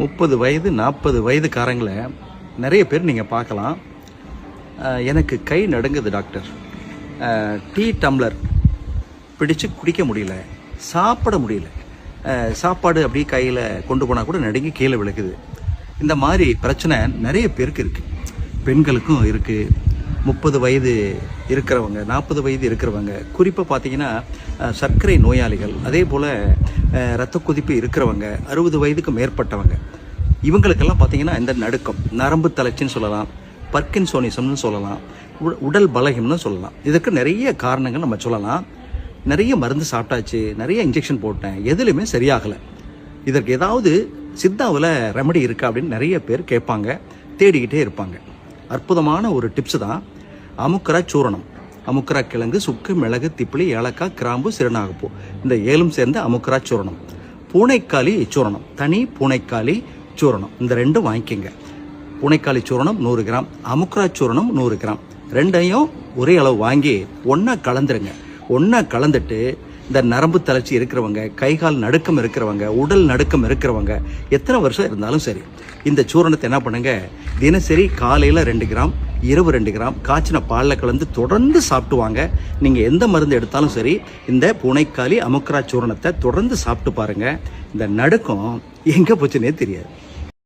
முப்பது வயது நாற்பது வயதுக்காரங்களை நிறைய பேர் நீங்கள் பார்க்கலாம். எனக்கு கை நடுங்குது டாக்டர். டீ டம்ளர் பிடிச்சு குடிக்க முடியல சாப்பிட முடியல. சாப்பாடு அப்படியே கையில் கொண்டு போனால் கூட நடுங்கி கீழே விளக்குது இந்த மாதிரி பிரச்சனை நிறைய பேருக்கு இருக்குது பெண்களுக்கும் இருக்குது முப்பது வயது இருக்கிறவங்க நாற்பது வயது இருக்கிறவங்க குறிப்பாக பார்த்தீங்கன்னா சர்க்கரை நோயாளிகள் அதே போல் ரத்த கொதிப்பு இருக்கிறவங்க அறுபது வயதுக்கு மேற்பட்டவங்க இவங்களுக்கெல்லாம் பார்த்தீங்கன்னா இந்த நடுக்கம். நரம்பு தளர்ச்சின்னு சொல்லலாம் பர்கின்சோனிசம்னு சொல்லலாம் உ- உடல் பலகீனம்னு சொல்லலாம். இதற்கு நிறைய காரணங்கள் நம்ம சொல்லலாம். நிறைய மருந்து சாப்பிட்டாச்சு நிறைய இன்ஜெக்ஷன் போட்டேன் எதுலையுமே சரியாகலை. இதற்கு ஏதாவது சித்தாவில் ரெமடி இருக்கா அப்படின்னு நிறைய பேர் கேட்பாங்க தேடிக்கிட்டே இருப்பாங்க. அற்புதமான ஒரு டிப்ஸ் தான். அமுக்கரா சூரணம். அமுக்கரா கிழங்கு சுக்கு மிளகு திப்பிலி ஏலக்காய் கிராம்பு சிறுநாகப்பூ. இந்த ஏழும் சேர்ந்த அமுக்கரா சூரணம். பூனைக்காளி சூரணம். தனி பூனைக்காளி சூரணம். இந்த ரெண்டும் வாங்கிக்கோங்க. பூனைக்காளி சூரணம் நூறு கிராம். அமுக்ரா சூரணம் நூறு கிராம். ரெண்டையும் ஒரே அளவு வாங்கி ஒன்றா கலந்துருங்க. ஒன்றா கலந்துட்டு இந்த நரம்பு தளர்ச்சி இருக்கிறவங்க கை கால் நடுக்கம் இருக்கிறவங்க உடல் நடுக்கம் இருக்கிறவங்க எத்தனை வருஷம் இருந்தாலும் சரி இந்த சூரணத்தை என்ன பண்ணுங்கள் தினசரி காலையில் ரெண்டு கிராம் இரவு ரெண்டு கிராம் காய்ச்சின பாலில் கலந்து தொடர்ந்து சாப்பிட்டு வாங்க நீங்கள் எந்த மருந்து எடுத்தாலும் சரி இந்த புனைக்காளி அமுக்ரா சூரணத்தை தொடர்ந்து சாப்பிட்டு பாருங்கள் இந்த நடுக்கம் எங்கே போச்சுன்னே தெரியாது.